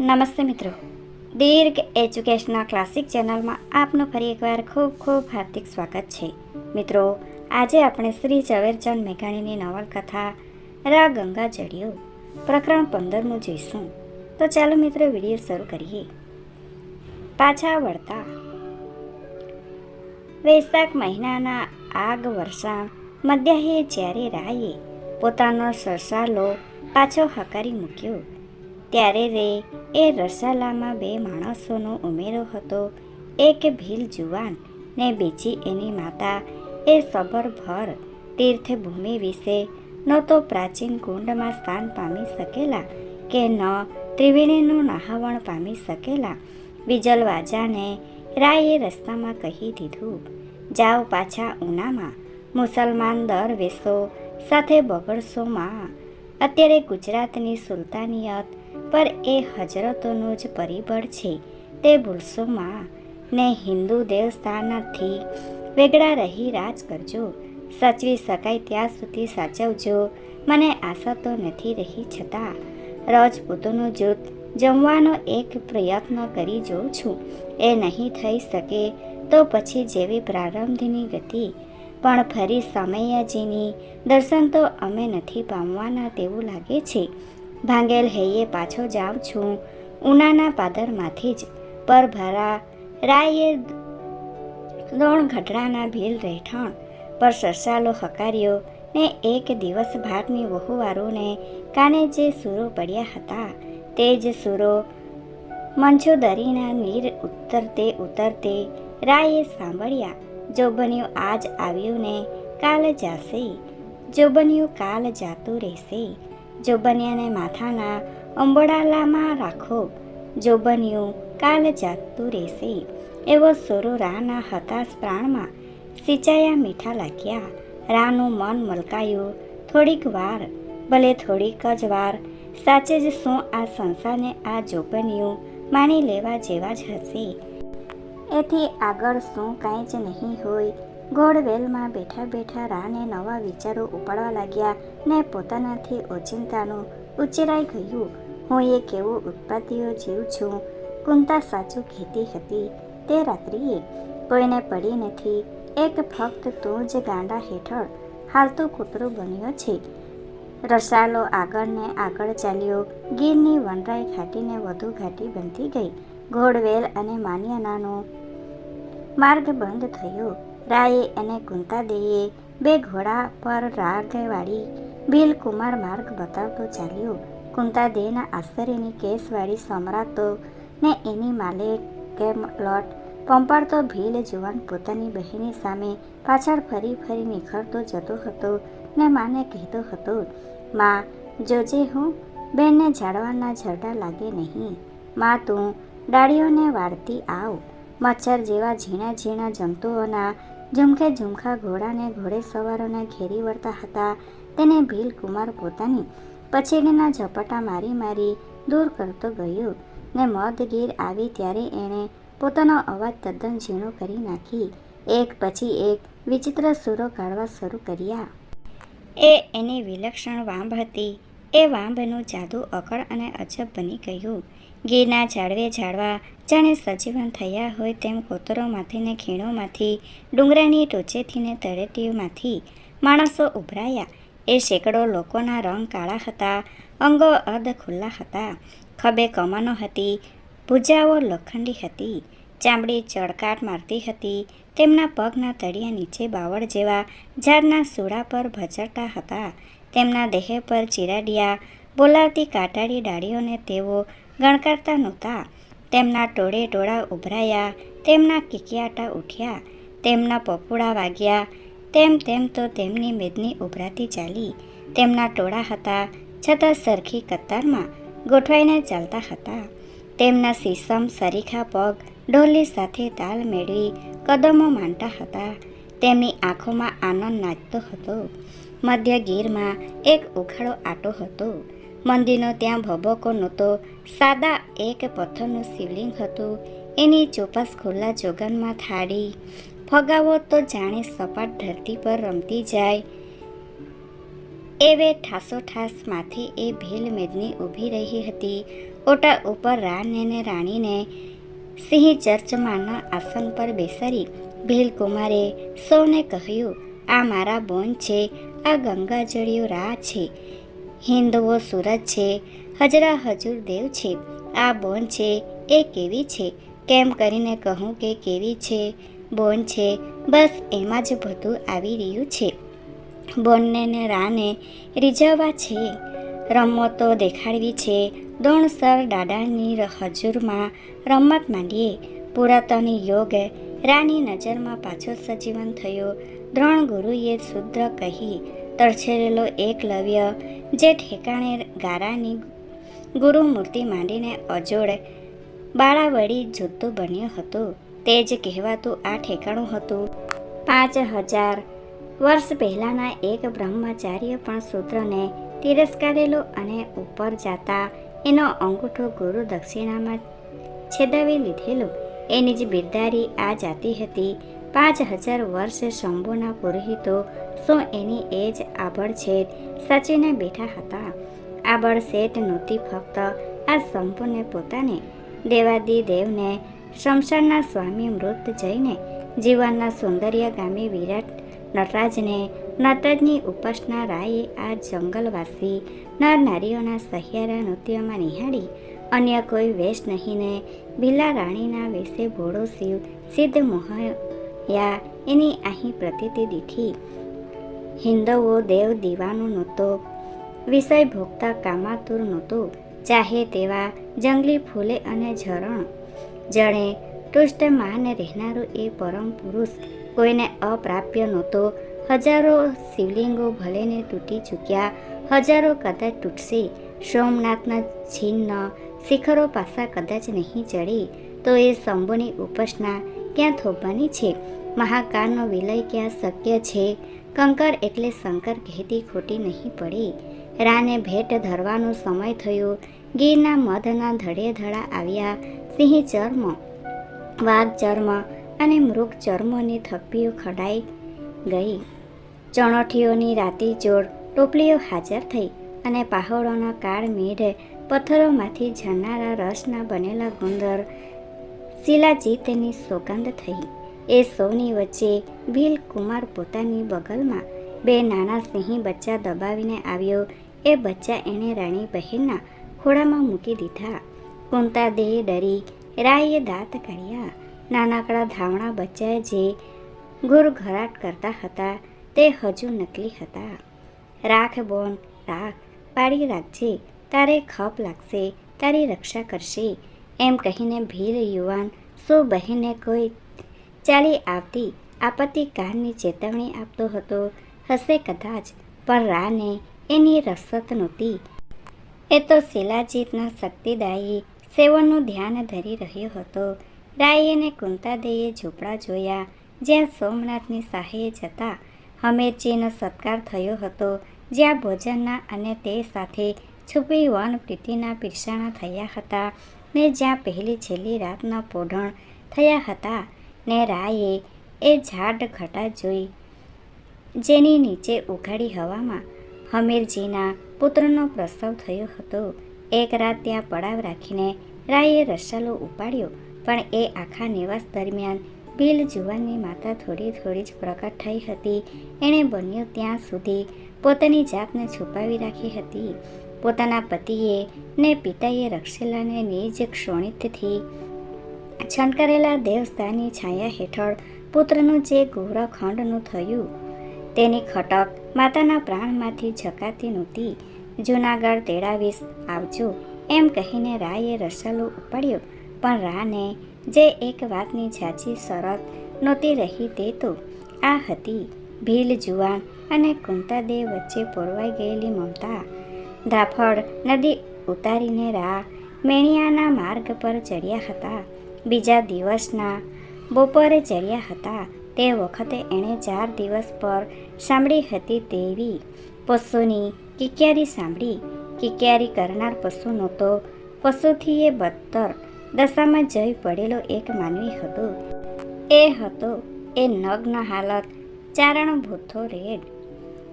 નમસ્તે મિત્રો. દીર્ઘ educational classic ચેનલમાં આપનું ફરી એકવાર ખૂબ ખૂબ હાર્દિક સ્વાગત છે. મિત્રો, આજે આપણે શ્રી ઝવેરચંદ મેઘાણીની નવલકથા રા ગંગા જડિયો પ્રકરણ પંદરમું જોઈશું. તો ચાલો મિત્રો વીડિયો શરૂ કરીએ. પાછા વળતા. વૈશાખ મહિનાના આગ વર્ષા મધ્યાહે જ્યારે રાયે પોતાનો સરસાલો પાછો હકારી મૂક્યો. ત્યારે રે, એ રસાલામાં બે માણસોનો ઉમેરો હતો. એક ભીલ જુવાન ને બીજી એની માતા. એ સબરભર તીર્થભૂમિ વિશે ન તો પ્રાચીન કુંડમાં સ્થાન પામી શકેલા કે ન ત્રિવેણીનું નહાવણ પામી શકેલા. બીજલવાજાને રાયે રસ્તામાં કહી દીધું, જાઓ પાછા ઉનામાં. મુસલમાન દર વેસો સાથે બગડશોમાં અત્યારે ગુજરાતની સુલતાનિયત પર એ હજરતોનું જ પરિબળ છે. તે ભૂલશોમાં. ને હિન્દુ દેવસ્થાનથી વેગળા રહી રાજ કરજો. સાચવી શકાય ત્યાં સુધી સાચવજો. મને આશા તો નથી રહી છતાં. રાજપૂતોનું જૂથ જમવાનો એક પ્રયત્ન કરી જોઉં છું. એ નહીં થઈ શકે તો પછી જેવી પ્રારંભની ગતિ. પણ ફરી સમયાજીની દર્શન તો અમે નથી પામવાના તેવું લાગે છે. ભાંગેલ હૈયે પાછો જાઉં છું. ઉનાના પાદરમાંથી જ પર ભરા રાયે દોણ ઘટડાના ભીલ રહેઠાણ પર સરસાલો હકાર્યો ને એક દિવસ ભારની વહુવારોને કાને જે સૂરો પડ્યા હતા તે જ સૂરો મંચોદરીના નીર ઉતરતે ઉતરતે રાયે સાંભળ્યા જોબન્યું આજ આવ્યું ને કાલ જાશે જોબન્યું કાલ જાતું રહેશે જોબનિયાને માથાના અંબોડાલામાં રાખો. જોબનિયું કાલ જાગતું રહેશે. એવો સોરો રાના હતાશ પ્રાણમાં સિંચાયા મીઠા લાગ્યા. રાનું મન મલકાયું. થોડીક વાર, ભલે થોડીક જ વાર, સાચે જ શું આ સંસારને આ જોબનિયું માણી લેવા જેવા જ હશે. એથી આગળ શું કાંઈ જ નહીં હોય. ગોળવેલમાં બેઠા બેઠા રાને નવા વિચારો ઉપાડવા લાગ્યા. ને પોતાનાથી ઓચિંતાનું ઉચેરાઈ ગયું. હું એ કેવું ઉત્પાદીઓ જીવ છું. કુંતા સાચું કહેતી હતી તે રાત્રિએ. કોઈને પડી નથી. એક ફક્ત તું જ ગાંડા હેઠળ હાલતું કૂતરું બન્યો છે. રસાલો આગળ ને આગળ ચાલ્યો. ગીરની વનરાઈ ઘાટીને વધુ ઘાટી બનતી ગઈ. ઘોડવેલ અને માન્યનાનો માર્ગ બંધ થયો. રાયે અને કુંતાદેયે બે ઘોડા પર રાગવાળી ભીલકુમાર માર્ગ બતાવતો ચાલ્યો. કુંતાદેના આશ્ચર્યની કેસવાળી સમરાતો ને એની માલે કેમ લોટ પંપાડતો ભીલ જુવાન પોતાની બહેની સામે પાછળ ફરી ફરી નિખરતો જતો હતો ને માને કહેતો હતો, માં જોજે હું બેનને ઝાડવાના ઝરડા લાગે નહીં. માં, તું ડાળીઓને વાળતી આવ. મચ્છર જેવા ઝીણા ઝીણા જંતુઓના ઝુમખે ઝુમખા ઘોડાને ઘોડે સવારોને ઘેરી વળતા હતા તેને ભીલકુમાર પોતાની પછેડીના ઝપટા મારી મારી દૂર કરતો ગયો ને મધગીર આવી ત્યારે એણે પોતાનો અવાજ તદ્દન ઝીણો કરી નાખી. એક પછી એક વિચિત્ર સૂરો કાઢવા શરૂ કર્યા. એ એની વિલક્ષણ વાંભ હતી. એ વાંભનું જાદુ અકળ અને અજબ બની ગયું. ગીરના ઝાડવે ઝાડવા જાણે સજીવન થયા હોય તેમ કોતરોમાંથી ને ખીણોમાંથી ડુંગરાની ટોચેથી ને તળેટીઓમાંથી માણસો ઉભરાયા. એ સેંકડો લોકોના રંગ કાળા હતા, અંગો અર્ધ ખુલ્લા હતા, ખભે કમાનો હતી, ભૂજાઓ લોખંડી હતી, ચામડી ચડકાટ મારતી હતી, તેમના પગના તળિયા નીચે બાવળ જેવા ઝાડના સૂડા પર ભચરતા હતા, તેમના દેહ પર ચિરાડિયા બોલાવતી કાટાળી ડાળીઓને તેઓ ગણકારતા નહોતા, તેમના ટોળે ટોળા ઉભરાયા, તેમના કિકિયાટા ઉઠ્યા, તેમના પપુડા વાગ્યા તેમ તેમ તો તેમની મેદની ઉભરાતી ચાલી તેમના ટોળા હતા, છતાં સરખી કતારમાં ગોઠવાઈને ચાલતા હતા. તેમના સીસમ સરીખા પગ, ડોલી સાથે તાલ મેળવી કદમો માંડતા હતા. તેમની આંખોમાં આનંદ નાચતો હતો. મધ્ય ગીરમાં એક ઉઘાડો આટો હતો. મંદિરનો ત્યાં ભભકો નહોતો. સાદા એક પથ્થરનું શિવલિંગ હતું. એની ચોપાસ ખુલ્લા જોગનમાં થાળી ફગાવો તો જાણે સપાટ ધરતી પર રમતી જાય. એવે ઠાસોઠાસ માથે એ ભીલ મેદની ઊભી રહી હતી. ઓટા ઉપર રાને ને રાણીને સિંહ ચર્ચમાંના આસન પર બેસાડી ભીલકુમારે સૌને કહ્યું, આ મારા બોન છે, આ ગંગાજળિયો રા છે. હિન્દુઓ સુરત છે, હજરા હજુર દેવ છે. આ બોન છે, એ કેવી છે? કેમ કરીને કહું કે કેવી છે? બોન છે. બસ, એમાં જ બધું આવી રહ્યું છે. બોનને ને રાને રીઝવવા છે. રમતો દેખાડવી છે. દોણસર દાદાની હજુરમાં રમત માંડીએ. પુરાતન યોગ રાની નજરમાં પાછો સજીવન થયો. દ્રોણ ગુરુએ શુદ્ર કહી, તરછેરેલો એકલવ્ય જે ઠેકાણે ગારાની ગુરુમૂર્તિ માંડીને અજોડ બાળાવડી જુદ્ધું બન્યું હતું. તે જ કહેવાતું આ ઠેકાણું હતું. પાંચ હજાર વર્ષ પહેલાંના એક બ્રહ્મચાર્ય પણ સૂત્રને તિરસ્કારેલો અને ઉપર જાતા એનો અંગૂઠો ગુરુ દક્ષિણામાં છેદાવી લીધેલો. એની જ બિરદારી આ જાતિ હતી. પાંચ હજાર વર્ષ શંભુના પુરોહિતો શું એની એ જ આભડછેદ સાચીને બેઠા હતા? આબળ શેઠ નહોતી ફક્ત આ શંભુને પોતાને દેવાદી દેવને શમશાનના સ્વામી મૃત જઈને જીવનના સૌંદર્યગામી વિરાટ નટરાજને નટરાજની ઉપાસના રાયે આ જંગલવાસી નર નારીઓના સહિયારા નૃત્યમાં નિહાળી અન્ય કોઈ વેશ નહીંને બિલા રાણીના વેશે ભોળો શિવ સિદ્ધ મોહયા એની અહીં પ્રતિતિ દીઠી. હિન્દવો દેવ દીવાનો નહોતો, વિષય ભોગતા કામાતુર નહોતો. ચાહે તેવા જંગલી ફૂલે અને ઝરણ જણે તુષ્ટ માને રહેનારો એ પરમ પુરુષ કોઈને અપ્રાપ્ય નહોતો. હજારો શિવલિંગો ભલેને તૂટી ચૂક્યા, હજારો કદાચ તૂટશે. સોમનાથના છિન્ન શિખરો પાસા કદાચ નહીં ચડી, તો એ શંભુની ઉપાસના ક્યાં થોભવાની છે? મહાકાળનો વિલય ક્યાં શક્ય છે? કંકર એટલે શંકર કહેતી ખોટી નહીં પડી. રાને ભેટ ધરવાનો સમય થયો. ગીરના મધના ધડે ધડા આવ્યા. સિંહ ચર્મ, વાઘ ચર્મ અને મૃગ ચર્મોની થપ્પીઓ ખડાઈ ગઈ. ચણોઠીઓની રાતી જોડ ટોપલીઓ હાજર થઈ અને પહાડોના કાળ મેઢે પથ્થરોમાંથી ઝરનારા રસના બનેલા ગુંદર શિલાજીતની સોગંધ થઈ. એ સૌની વચ્ચે ભીલ કુમાર પોતાની બગલમાં બે નાના સિંહ બચ્ચા દબાવીને આવ્યો. એ બચ્ચા એણે રાણી બહેનના ખોળામાં મૂકી દીધા. કુંતા દેહ ડરી રાઈએ દાંત કાઢ્યા. નાનકડા ધાવણા બચ્ચા જે ઘુરઘરાટ કરતા હતા તે હજુ નકલી હતા. રાખ બોન, રાખ, પાડી રાખજે, તારે ખપ લાગશે, તારી રક્ષા કરશે. એમ કહીને ભીલ યુવાન સો બહેને કોઈ ચાલી આવતી આપત્તિકાળની ચેતવણી આપતો હતો. હશે કદાચ, પણ રાને એની રસત નહોતી. એ તો શિલાજીતના શક્તિદાયી સેવનનું ધ્યાન ધરી રહ્યો હતો. રાય અને કુંતાદેએ ઝૂંપડા જોયા. જ્યાં સોમનાથની સાહેએ જતા હમીરજીનો સત્કાર થયો હતો. જ્યાં ભોજનના અને તે સાથે છુપી વન પ્રીતિના પીરસાણા થયા હતા ને જ્યાં પહેલી છેલ્લી રાતના પોઢણ થયા હતા ને રાયે એ ઝાડ ઘટા જોઈ જેની નીચે ઉઘાડી હવામાં હમીરજીના પુત્રનો પ્રસવ થયો હતો. એક રાત ત્યાં પડાવ રાખીને રાયે રસાલો ઉપાડ્યો. પણ એ આખા નિવાસ દરમિયાન બિલ જુવાનની માતા થોડી થોડી જ પ્રકટ થઈ હતી. એણે બન્યું ત્યાં સુધી પોતાની જાતને છુપાવી રાખી હતી. પોતાના પતિએ ને પિતાએ રક્ષેલાને નિજ ક્ષોણિતથી છંટકારેલા દેવસ્થાની છાયા હેઠળ પુત્રનું જે ગૌરખંડનું થયું. તેની ખટક માતાના પ્રાણમાંથી ઝકાતી નહોતી. જૂનાગઢ તેડાવીસ આવજો. એમ કહીને રાયે રસલું ઉપાડ્યો. પણ રાને જે એક વાતની ઝાંચી શરત નહોતી રહી તે તો આ હતી. ભીલ, જુવાન અને કુંતાદેવ વચ્ચે પોરવાઈ ગયેલી મમતા. ધાફળ નદી ઉતારીને રા મેણિયાના માર્ગ પર ચડ્યા હતા. બીજા દિવસના બપોરે ચડ્યા હતા. તે વખતે એણે ચાર દિવસ પર સાંભળી હતી તેવી. પશુની કિક્યારી સાંભળી, કિક્યારી કરનાર પશુ નહોતો પશુથી એ બદતર દશામાં જઈ પડેલો એક માનવી હતો. એ હતો એ નગ્ન હાલત ચારણ ભૂથો રેડ.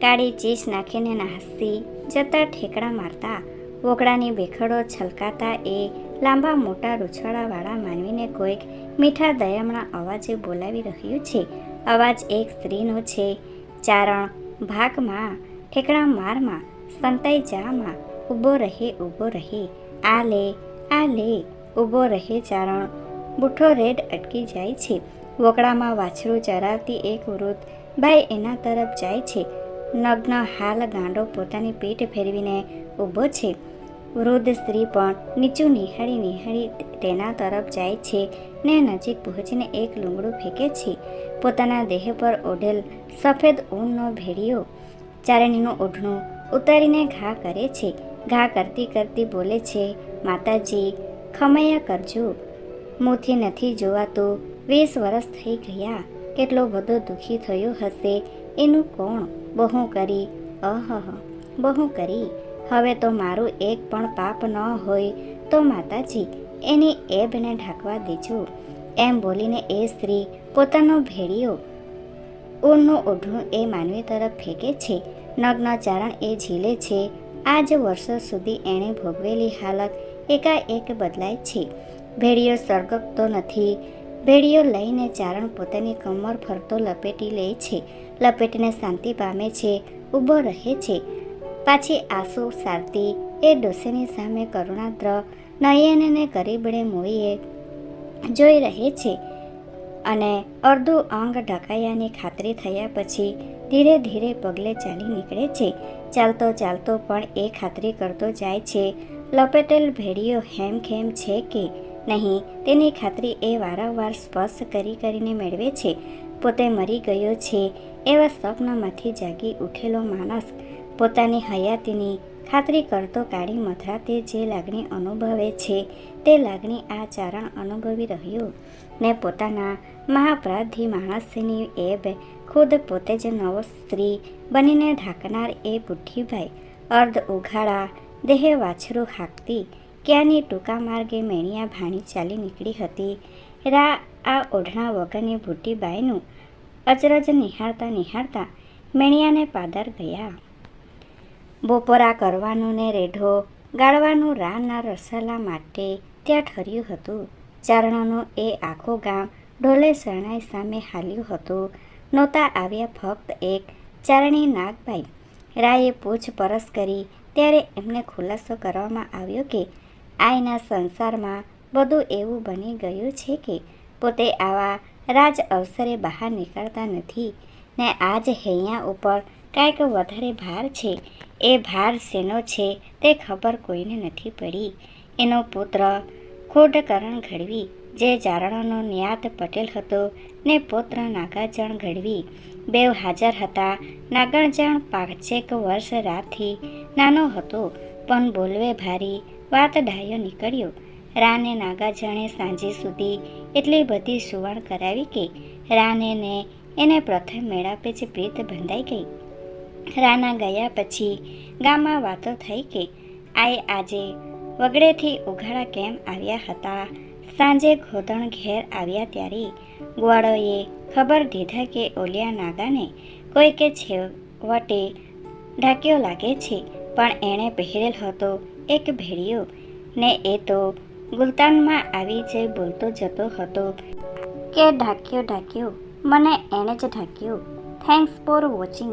કાળી ચીસ નાખીને નાસી, જતા ઠેકડા મારતા વોકડાની બેખડો છલકાતા એ લાંબા મોટા રૂછડાવાળા માનવીને કોઈક મીઠા દયામણા અવાજે બોલાવી રહ્યું છે. અવાજ એક સ્ત્રીનો છે. ચારણ, ભાગમાં ઠેકડા મારમાં સંતાઈ જામાં ઊભો રહે ઊભો રહે. આ લે આ લે, ઊભો રહે ચારણ. બુઠ્ઠો રેડ અટકી જાય છે. વોકડામાં વાછરું ચરાવતી એક વૃદ્ધ ભાઈ એના તરફ જાય છે. નગ્ન હાલ ગાંડો પોતાની પીઠ ફેરવીને ઊભો છે. વૃદ્ધ સ્ત્રી પણ નીચું નિહાળી નિહાળી તેના તરફ જાય છે ને નજીક પહોંચીને એક લુંગડું ફેંકે છે. પોતાના દેહ પર ઓઢેલ સફેદ ઊનનો ભેડિયો ચારણીનું ઓઢણું ઉતારીને ઘા કરે છે, ઘા કરતી કરતી બોલે છે, માતાજી, ખમૈયા કરજો. મોથી નથી જોવાતું. વીસ વર્ષ થઈ ગયા. કેટલો બધો દુઃખી થયો હશે. એનું કોણ? બહુ કરી. અહહ. બહુ કરી. હવે તો મારું એક પણ પાપ ન હોય. તો માતાજી, એની એબને ઢાંકવા દેજો. એમ બોલીને એ સ્ત્રી પોતાનો ભેડિયો ઊનનું ઓઢું એ માનવી તરફ ફેંકે છે. નગ્ન ચારણ એ ઝીલે છે. આ જ વર્ષો સુધી એણે ભોગવેલી હાલત એકાએક બદલાય છે. ભેડિયો સળગતો નથી. ભેડિયો લઈને ચારણ પોતાની કમર ફરતો લપેટી લે છે. લપેટીને શાંતિ પામે છે. ઊભો રહે છે. પાછી આંસુ સારતી એ ડોસેની સામે કરુણાદ્ર નયનને ગરીબડે મોઈએ જોઈ રહે છે. અને અડધું અંગ ઢકાયાની ખાતરી થયા પછી ધીરે ધીરે પગલે ચાલી નીકળે છે. ચાલતો ચાલતો પણ એ ખાતરી કરતો જાય છે. લપેટેલ ભેડિયો હેમખેમ છે કે નહીં તેની ખાતરી એ વારંવાર સ્પર્શ કરી કરીને મેળવે છે. પોતે મરી ગયો છે એવા સ્વપ્નમાંથી જાગી ઉઠેલો માણસ પોતાની હયાતીની ખાતરી કરતો કાળી મથરાતે જે લાગણી અનુભવે છે, તે લાગણી આ ચારણ અનુભવી રહ્યું. ને પોતાના મહાપરાધી માણસની એબ ખુદ પોતે જ નવો સ્ત્રી બનીને ઢાંકનાર એ બુઢીભાઈ અર્ધ ઉઘાડા દેહે વાછરું હાંકતી, ક્યાંની ટૂંકા માર્ગે મેણિયા ભાણી ચાલી નીકળી હતી. રા આ ઓઢણા વગરની બુઢીબાઈનું અચરજ નિહાળતા નિહાળતા મેણિયાને પાદર ગયા. બપોરા કરવાનું ને રેઢો, ગાળવાનું રાના રસાલા માટે ત્યાં ઠર્યું હતું. ચારણોનું એ આખું ગામ ઢોલે શરણાઈ સામે હાલ્યું હતું. નહોતા આવ્યા ફક્ત એક, ચારણી નાગભાઈ. રાયે પૂછપરછ કરી, ત્યારે એમને ખુલાસો કરવામાં આવ્યો કે, આઈના સંસારમાં બધું એવું બની ગયું છે કે, પોતે આવા રાજ અવસરે બહાર નીકળતા નથી ને આજ હૈયા ઉપર કાંઈક વધારે ભાર છે. એ ભાર શેનો છે તે ખબર કોઈને નથી પડી. એનો પુત્ર ખોડકરણ ઘડવી. જે ચારણોનો નિયાત પટેલ હતો ને પુત્ર નાગાજણ ઘડવી. બેવ હાજર હતા. નાગણજણ પાંચેક વર્ષ રાતથી નાનો હતો. પણ બોલવે ભારી વાત ડાયો નીકળ્યો. રાને નાગાજણે સાંજે સુધી એટલી બધી સુવણ કરાવી કે રાને એને પ્રથમ મેળાપે જ પ્રીત બંધાઈ ગઈ. રાના ગયા પછી ગામમાં વાતો થઈ કે આય આજે વગડેથી ઉઘાડા કેમ આવ્યા હતા? સાંજે ઘોધણ ઘેર આવ્યા ત્યારે ગ્વાળોએ ખબર દીધા કે ઓલિયા નાગાને કોઈકે છેવટે ઢાંક્યો લાગે છે, પણ એણે પહેરેલ હતો એક ભેડિયો ને એ તો ગુલતાનમાં આવી જઈ બોલતો જતો હતો કે ઢાંક્યો ઢાંક્યો, મને એણે જ ઢાંક્યો. Thanks for watching